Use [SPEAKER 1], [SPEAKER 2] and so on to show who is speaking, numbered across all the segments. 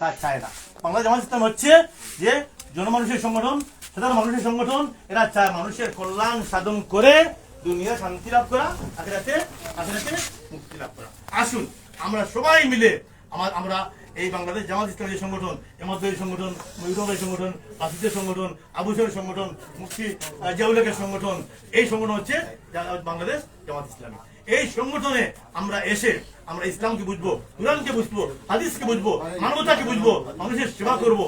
[SPEAKER 1] তা চায় না বাংলা জামাত ইসলাম হচ্ছে যে জনমানুষের সংগঠন সাধারণ মানুষের সংগঠন এরা চায় মানুষের কল্যাণ সাধন করে দুনিয়া শান্তি লাভ করা আখেরাতে আখেরাতে মুক্তি লাভ করা। আসুন আমরা সবাই মিলে আমার আমরা এই বাংলাদেশ জামাত ইসলামী সংগঠন এমাদ্দুরি সংগঠন মহিউদ্দিনের সংগঠন আসিদের সংগঠন আবুসের সংগঠন মুক্তি আহ, সংগঠন এই সংগঠন হচ্ছে বাংলাদেশ জামাত ইসলামী। এই সংগঠনে আমরা এসে আমরা ইসলামকে বুঝব কোরআনকে বুঝব, হাদিসকে বুঝব, মানবতাকে বুঝব, মানুষের সেবা করব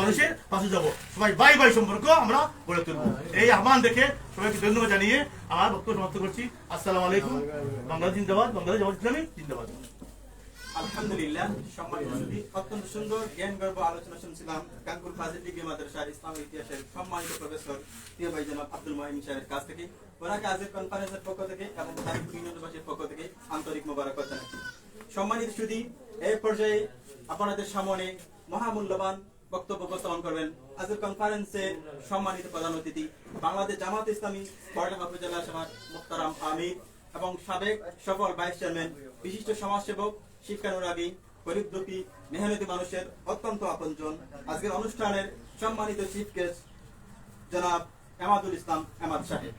[SPEAKER 1] মানুষের পাশে যাব। সবাই বাই বাই সম্পর্ক আমরা গড়ে তুলবো। এই আহ্বান দেখে সবাইকে ধন্যবাদ জানিয়ে আমার বক্তব্য সমাপ্ত করছি। আসসালামু আলাইকুম। বাংলাদেশ জিন্দাবাদ, বাংলাদেশ জামাত ইসলামী জিন্দাবাদ।
[SPEAKER 2] আলহামদুলিল্লাহ, সম্মানিত অত্যন্ত সুন্দর জ্ঞান গর্ব আলোচনা শুনছিলাম কানপুর ফাজিল ডিগ্রি মাদ্রাসার ইসলামের ইতিহাসের সম্মানিত প্রফেসর প্রিয় ভাই জনাব আব্দুল মহিম সাহেবের কাছ থেকে। ওনাকে আজকের কনফারেন্সের পক্ষ থেকে এবং পক্ষ থেকে আন্তরিক জানাচ্ছি। সম্মানিত এই পর্যায়ে আপনাদের সামনে মহামূল্যবান বক্তব্য উপস্থাপন করবেন আজকের কনফারেন্সের সম্মানিত প্রধান অতিথি, বাংলাদেশ জামাত ইসলামী উপজেলা সভার মুক্তারাম আমির এবং সাবেক সফল ভাইস চেয়ারম্যান বিশিষ্ট সমাজসেবক, শিক্ষানুরাগী গরিব দুঃখী মেহনতি মানুষের অত্যন্ত আপনজন। আজকের অনুষ্ঠানের সম্মানিত চিফ গেস্ট জনাব এমাদুল ইসলাম এমাদ সাহেব।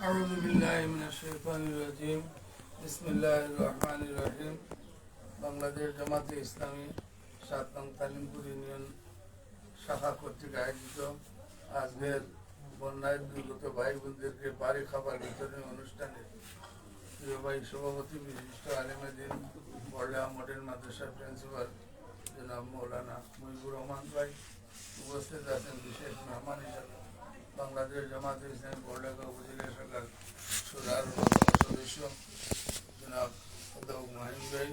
[SPEAKER 3] أعوذ بالله من الشيطان الرجيم بسم الله الرحمن الرحيم বাংলাদেশ জামাতে ইসলামী সাত নং তালিমপুর ইউনিয়ন শাখা কর্তৃক আয়োজিত আজকের বন্যায় দুর্গত ভাই বোনদেরকে বাড়ি খাবার বিতরণ অনুষ্ঠানে প্রিয় ভাই সভাপতি বিশিষ্ট আলিমেদিন বড়া মডেল মাদ্রাসার প্রিন্সিপাল জনাব মৌলানা মুজিবুর রহমান ভাই উপস্থিত আছেন বিশেষ মেহমান হিসাবে বাংলাদেশ জামাত ইসলামী বড়লেখা উপজেলা শাখার সুরার অন্যতম সদস্য, জনাব অধ্যাপক মাহিম ভাই।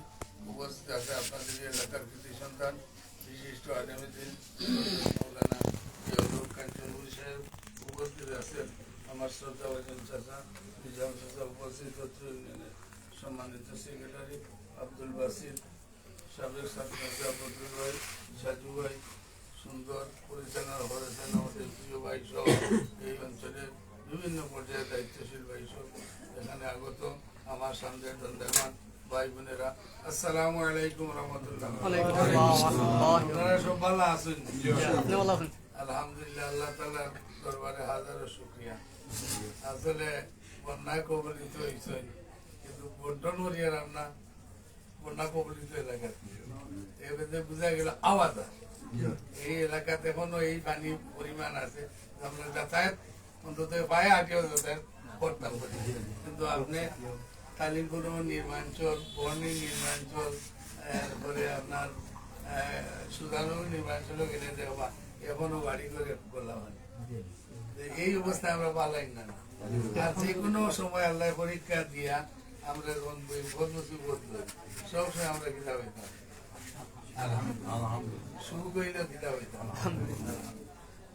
[SPEAKER 3] উপস্থিত আছে আপনাদের এলাকার কৃতি সন্তান, বিশিষ্ট আগামীদিন মৌলানা ইয়াউল কাঞ্চনপুর সাহেব। উপস্থিত আছেন আমার শ্রদ্ধা ভাজন চাচা, নিজাম চাচা উপস্থিত সম্মানিত সেক্রেটারি আব্দুল বাসির, সাবেক ছাত্র বদরুল ভাই, সাজু ভাই, সুন্দর, পরিচালনা করেছেন আমাদের প্রিয় ভাই সহ এই অঞ্চলের বিভিন্ন পর্যায়ে দায়িত্বশীল ভাই সহ এখানে আগত আমার সামনে দণ্ডায়মান ভাই বোনেরা। আসসালামু আলাইকুম রহমতুল্লাহ। আপনারা সব ভালো আছেন? আলহামদুলিল্লাহ আল্লাহ তালার দরবারে হাজারো শুক্রিয়া। আসলে বন্যায় কবলিত কিন্তু বন্টন মরিয়ার আমরা বন্যা কবলিত এলাকা এবারে বোঝা গেল আওয়াজ আছে। এই এলাকাতে এখনও এই পানি পরিমাণ আছে। আমরা যাতায়াত অন্তত পায়ে আটেও যাতায়াত করতাম। কিন্তু আপনি কালিগুলো নির্মাঞ্চল বর্ণি নির্মাঞ্চল তারপরে আপনার সুদানো নির্মাঞ্চল গেলে দেওয়া এখনও বাড়ি করে বলা হয়। এই অবস্থায় আমরা পালাই না। আর যে কোনো সময় আল্লাহ পরীক্ষা দিয়া আমরা যখন বিপদ মুসিবত হই, সবসময় আমরা কিতাব হইতাম শুরু করিলে কিতাব হইতাম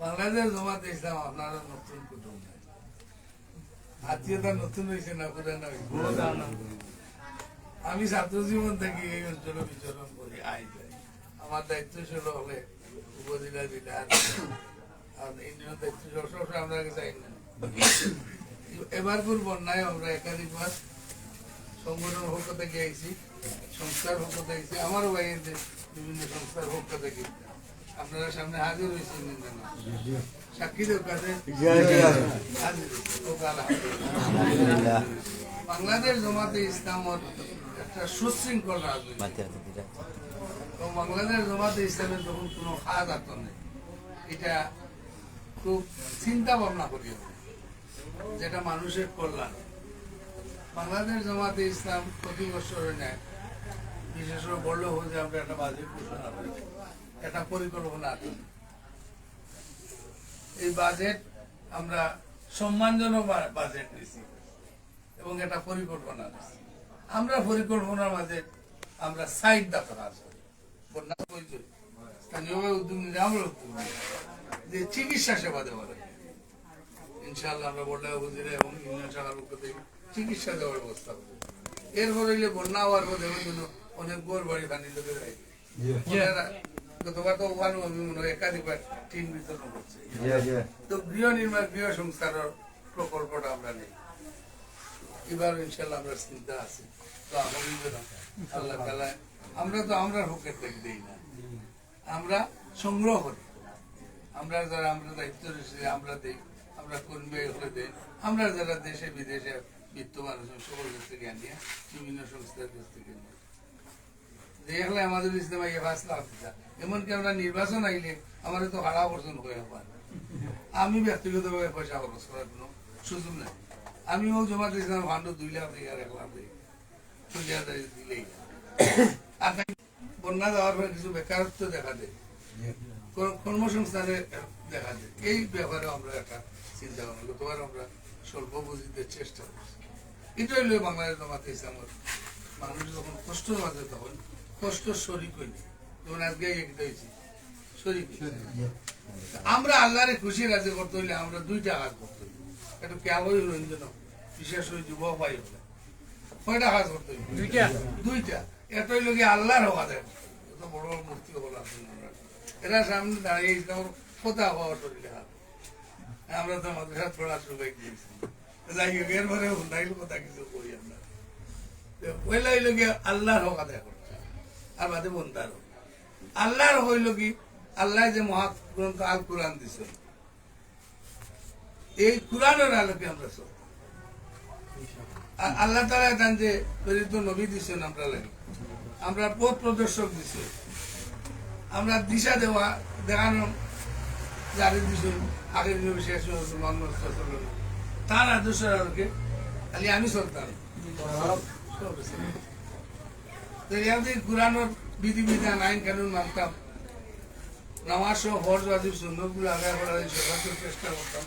[SPEAKER 3] বাংলাদেশ জমাতে আপনারা নতুন কুটুম আত্মীয়তা নতুন হয়েছে না পুরানো হয়েছে? আমি ছাত্র জীবন থেকে এই অঞ্চলে বিচরণ করি, আই যাই। আমার দায়িত্বশীল হলে উপজেলা জেলা আর সবসময় আমরা চাই না। বন্যায় আমরা সংগঠন আইছি, সংস্থার পক্ষ থেকে আইছি, আমারও ভাইয়েদের বিভিন্ন সংস্থার পক্ষ থেকে আপনারা সামনে হাজির হয়েছেন সাক্ষীদের কাছে হাজির। হোক আলহামদুলিল্লাহ। বাংলাদেশ জমাতে ইসলামত একটা সুশৃঙ্খল রাজনীতি। বাংলাদেশ জমাতে ইসলামের যখন কোনো খাত আত নেই। এটা খুব চিন্তা ভাবনা করি যেটা মানুষের কল্যাণ। বাংলাদেশ জমাতে ইসলাম প্রতি বছরে নেয় বিশেষ করে একটা ঘোষণা একটা পরিকল্পনা আছে এই বাজেট আমরা সম্মানজনক বাজেট এবং পরিকল্পনা আমরা পরিকল্পনার মাঝে আমরা সাইড চিকিৎসা সেবা দেওয়া লাগে। ইনশাআল্লাহ আমরা বন্যা উপজেলা এবং ইউনিয়ন শাখার পক্ষ থেকে চিকিৎসা দেওয়ার ব্যবস্থা করব। এরপর হইলে বন্যা হওয়ার পর দেখুন কিন্তু অনেক গোর বাড়ি পানি লোকে গতবার তো ওখানে আমি মনে হয় একাধিকবার টিন বিতরণ করছে। তো গৃহ নির্মাণ গৃহ সংস্কারের প্রকল্পটা আমরা নেই। এবার ইনশাল্লাহ আমরা চিন্তা আছি। তো আগামী আল্লাহ তালা আমরা তো আমরা পকেট থেকে দিই না। আমরা সংগ্রহ করি। আমরা যারা আমরা দায়িত্ব রয়েছে আমরা দিই। আমরা কর্মী হলে দিই। আমরা যারা দেশে বিদেশে বিত্তমান সকল কাছ থেকে আনিয়ে বিভিন্ন সংস্থার কাছ থেকে নিয়ে দেখলে আমাদের ইসলাম আইয়া ফাঁস লাভ দিতা এমনকি আমরা নির্বাচন আইলে আমার তো হারা অর্জন হয়ে হবার আমি ব্যক্তিগতভাবে পয়সা খরচ করার কোনো সুযোগ নাই। আমিও জমা দিয়েছিলাম ফান্ড দুই লাখ চল্লিশ হাজার দিলেই। বন্যা যাওয়ার পরে কিছু বেকারত্ব দেখা দেয়। কর্মসংস্থানে দেখা যায় এই ব্যাপারে আমরা একটা চিন্তা ভাবনা গতবার আমরা স্বল্প পুঁজিতে চেষ্টা করছি। এটা হইল বাংলাদেশ জমাতে মানুষ যখন কষ্ট মাঝে তখন কষ্ট শরিক হইনি। যেমন আজকে একটা হয়েছি শরিক। আমরা আল্লাহরে খুশি রাজি করতে হইলে আমরা দুইটা কাজ করতে হইলে একটু খেয়াল হইল যেন বিশেষ করে যুবক ভাই হলে কয়টা কাজ করতে হইলে দুইটা। এটা হইল কি আল্লাহর হওয়া দেয় এত বড় বড় মূর্তি হল আমরা এরা সামনে দাঁড়িয়ে ইসলামের কথা হওয়া শরীরে হাত আমরা তো মাদ্রাসা পড়া সবাই দিয়েছি। যাই হোক এরপরে হুন্ডাইল কথা কিছু করি আমরা। পয়লা হইল কি আল্লাহর করতে হবে। আর বাদে বন্ধার আল্লাহর হইল কি? আল্লাহ যে মহাগ্রন্থ আল কোরআন দিছে। এই কোরআনের আলোকে আমরা চলি আর আল্লাহ তালা জান যে প্রেরিত নবী আমরা লাগে। আমরা পথ প্রদর্শক দিছে। আমরা দিশা দেওয়া দেখানো জারি দিছেন আগের নবী শেষ মোহাম্মদ। তার আদর্শের আলোকে খালি আমি চলতাম। সব আছে। তো ইয়াদের কোরআনের বিধি বিধান আইন কানুন মানতাম নামাজ সহ সুন্নতগুলো আদায় করার চেষ্টা করতাম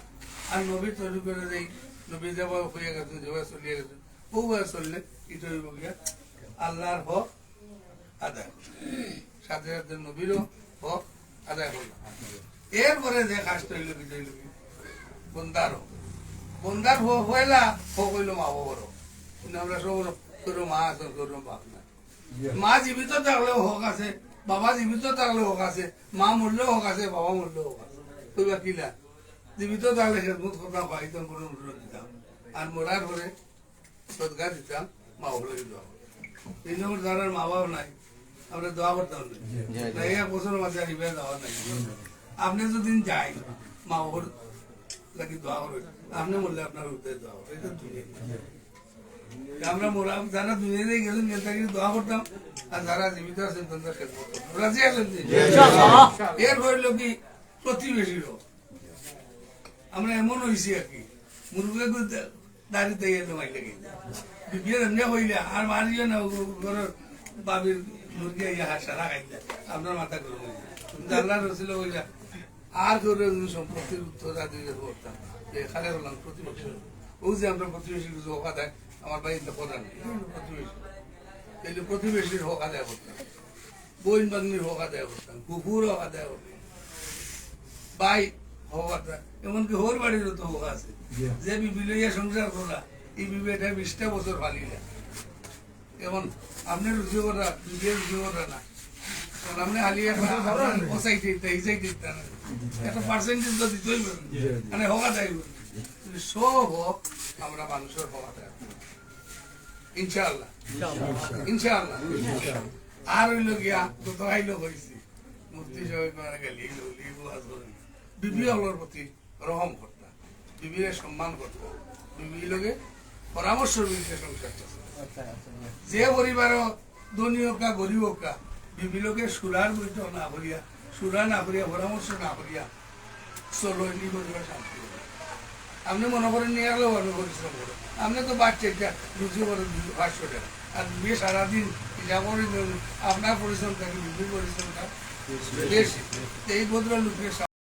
[SPEAKER 3] আর নবী তৈরি করে দেই নবী গেছে যেভাবে চলিয়ে গেছে চললে এটা হইব গিয়া? আল্লাহর হক আদায় সাথে সাথে নবীরও হক আদায় এরপরে যে কাজটা হইল কি হইল কি বন্দার হক। বন্দার হইলা হক হইল মা বাবার হক। কিন্তু আমরা সব মা করো বাপ না মা জীবিত থাকলেও হক আছে বাবা জীবিত থাকলেও হক আছে মা মূল্য হক আছে বাবা মূল্য হক আছে। তুই কিলা জীবিত থাকলে খেদমত করতাম পাইতাম করে অনুরোধ দিতাম। আর মরার পরে সদগা দিতাম মা বাবা দোয়া। এই নম্বর যারা মা বাবা নাই। আমরা দোয়া করতাম না। এক বছর মাঝে আনিবে দেওয়া নাই। আপনি যদি যাই মা বাবার লাগি দোয়া করবেন আপনি বললে আপনার উদ্দেশ্য দোয়া করবেন এটা আমরা মোরা যারা দুনিয়াতে গেছেন নেতাকে দোয়া করতাম। আর যারা জীবিত আছেন তাদের রাজি আছেন এর হইল কি প্রতিবেশীর আমরা এমন হয়েছি আর কি। মুরগে দাঁড়িয়ে গেলে মাই লাগে বিয়ের এমনি হইলে আর মারিও না ঘরের বাবির মুরগি ইয়া সারা খাইলে আপনার মাথা গরম যায়। কিন্তু রসিল হইলা আর করে সম্পত্তির উত্তরাধিকার করতাম যে এখানে হলাম প্রতিবেশী ও যে আমরা প্রতিবেশীর কিছু হক আদায় আমার বাড়িতে প্রধান প্রতিবেশী তাইলে প্রতিবেশীর হক আদায় করতাম বইন বাগনির হক আদায় করতাম কুকুর হক আদায় করতাম ভাই হক আদায় এমনকি হোর বাড়িরও তো হক আছে যে বিবি লইয়া সংসার করা এই বিবিটা বিশটা বছর ফালিলা এমন আপনি রুজি করা বিবিয়ে রুজি করা না আপনি হালি পচাই দিতে হিসাই দিতে একটা পার্সেন্টেজ তো দিতেই পারেন মানে হক আদায় করবেন। কিন্তু সব হক আমরা মানুষের হক ইনশাআল্লাহ। ইনশাআল্লাহ। আর হইল গিয়া তো তো হয়েছি মূর্তি সবাই করে গেলি বিবি হলোর প্রতি রহম করতা। বিবিরে সম্মান করতা। বিবি লোকে পরামর্শ বিবিতে সংসার যে পরিবার ধনী হোক না গরিব হোক বিবি লোকে সুরার বৈঠক না করিয়া সুরা না করিয়া পরামর্শ না করিয়া চলো পরিবার শান্তি। আপনি মনে করেন নিয়ে গেলেও আমি পরিশ্রম করো আপনি তো বাচ্চা এটা করে দুশো পাঁচশো টাকা আর বিয়ে সারাদিন যা করে আপনার পরিশ্রম থাকে বিবির পরিশ্রমটা? বেশি। এই ভদ্র লোকের